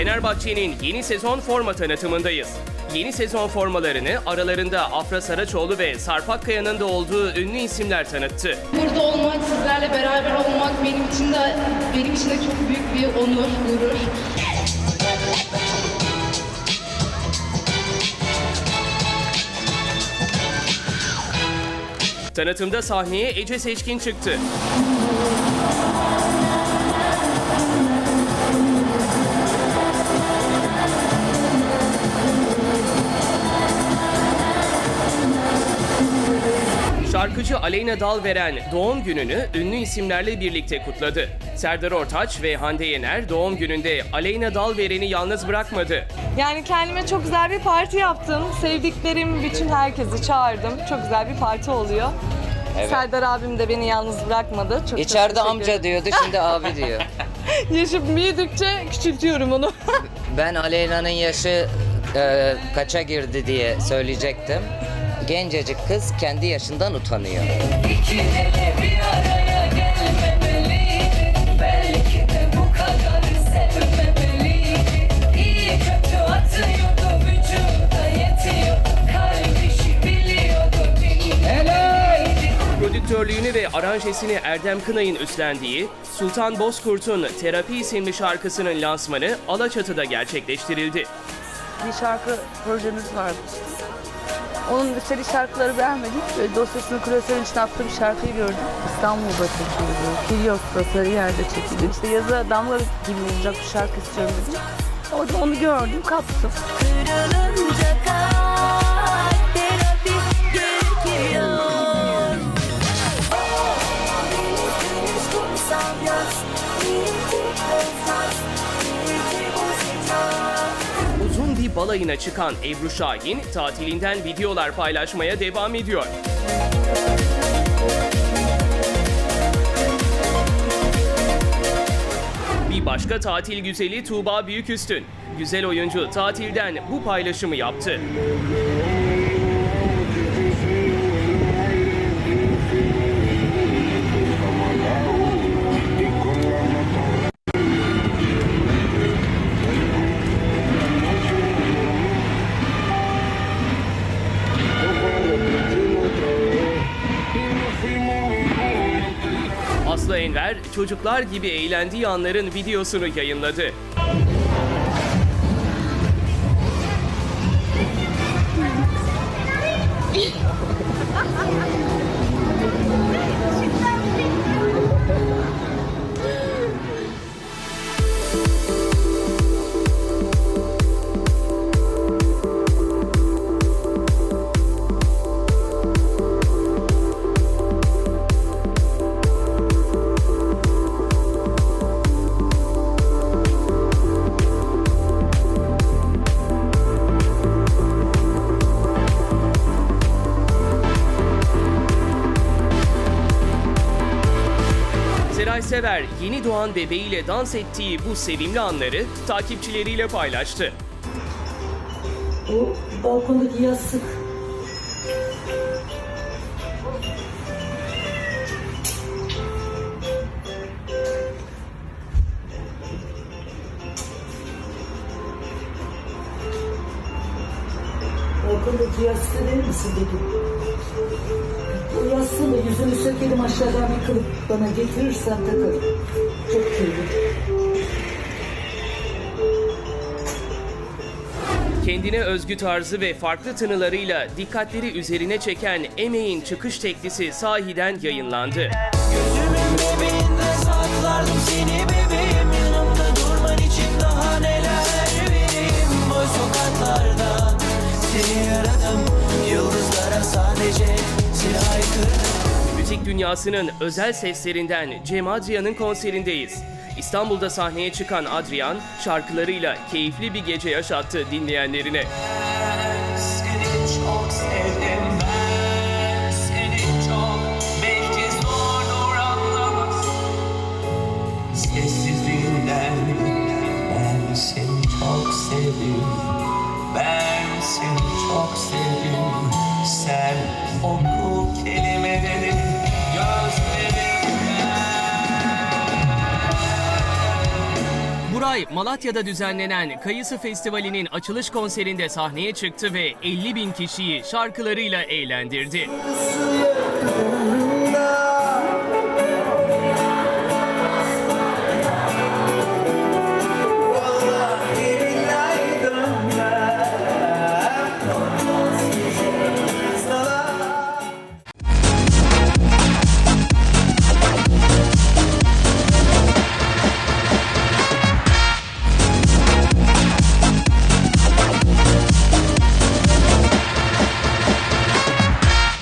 Fenerbahçe'nin yeni sezon forma tanıtımındayız. Yeni sezon formalarını aralarında Afra Saraçoğlu ve Sarp Akkaya'nın da olduğu ünlü isimler tanıttı. Burada olmak, sizlerle beraber olmak benim için de benim için de çok büyük bir onur, gurur. Tanıtımda sahneye Ece Seçkin çıktı. Şarkıcı Aleyna Dalveren doğum gününü ünlü isimlerle birlikte kutladı. Serdar Ortaç ve Hande Yener doğum gününde Aleyna Dalveren'i yalnız bırakmadı. Yani kendime çok güzel bir parti yaptım. Sevdiklerim bütün herkesi çağırdım. Çok güzel bir parti oluyor. Serdar abim de beni yalnız bırakmadı. Çok İçeride amca diyordu şimdi abi diyor. Yaşım büyüdükçe küçültüyorum onu. Ben Aleyna'nın yaşı e, kaça girdi diye söyleyecektim. Gencecik kız kendi yaşından utanıyor. Prodüktörlüğünü ve aranjesini Erdem Kınay'ın üstlendiği Sultan Bozkurt'un Terapi isimli şarkısının lansmanı Alaçatı'da gerçekleştirildi. bir şarkı projemiz vardı. Onun üstelik şarkıları beğenmedik. Böyle dosyasını klasörün içine attığı bir şarkıyı gördüm. İstanbul'da çekildi. Kilyos'ta Sarıyer'de çekildi. İşte yazı damla gibi olacak bir şarkı istiyorum dedim. Orada onu gördüm, kaptım. Kırılınca kalp Balayına çıkan Ebru Şahin tatilinden videolar paylaşmaya devam ediyor. Bir başka tatil güzeli Tuğba Büyüküstün. Güzel oyuncu tatilden bu paylaşımı yaptı. Aslı Enver çocuklar gibi eğlendiği anların videosunu yayınladı. Seray Sever yeni doğan bebeğiyle dans ettiği bu sevimli anları takipçileriyle paylaştı. Bu balkondaki yastık. Balkondaki yastığı verir misin dedim. Yüzünü sökelim aşağıdan bir kılıp bana getirirsen takarım. Çok kirli. Kendine özgü tarzı ve farklı tınılarıyla dikkatleri üzerine çeken Emeğin çıkış teklisi sahiden yayınlandı. Gözümün bebeğinde saklardım seni bebeğim dünyasının özel seslerinden Cem Adrian'ın konsserindeyiz. İstanbul'da sahneye çıkan Adrian şarkılarıyla keyifli bir gece yaşattı dinleyenlerine. Sessizliğinden Ben seni çok sevdim Ben seni çok sevdim Sen oku kelimeleri Atalay, Malatya'da düzenlenen Kayısı Festivali'nin açılış konserinde sahneye çıktı ve 50 bin kişiyi şarkılarıyla eğlendirdi.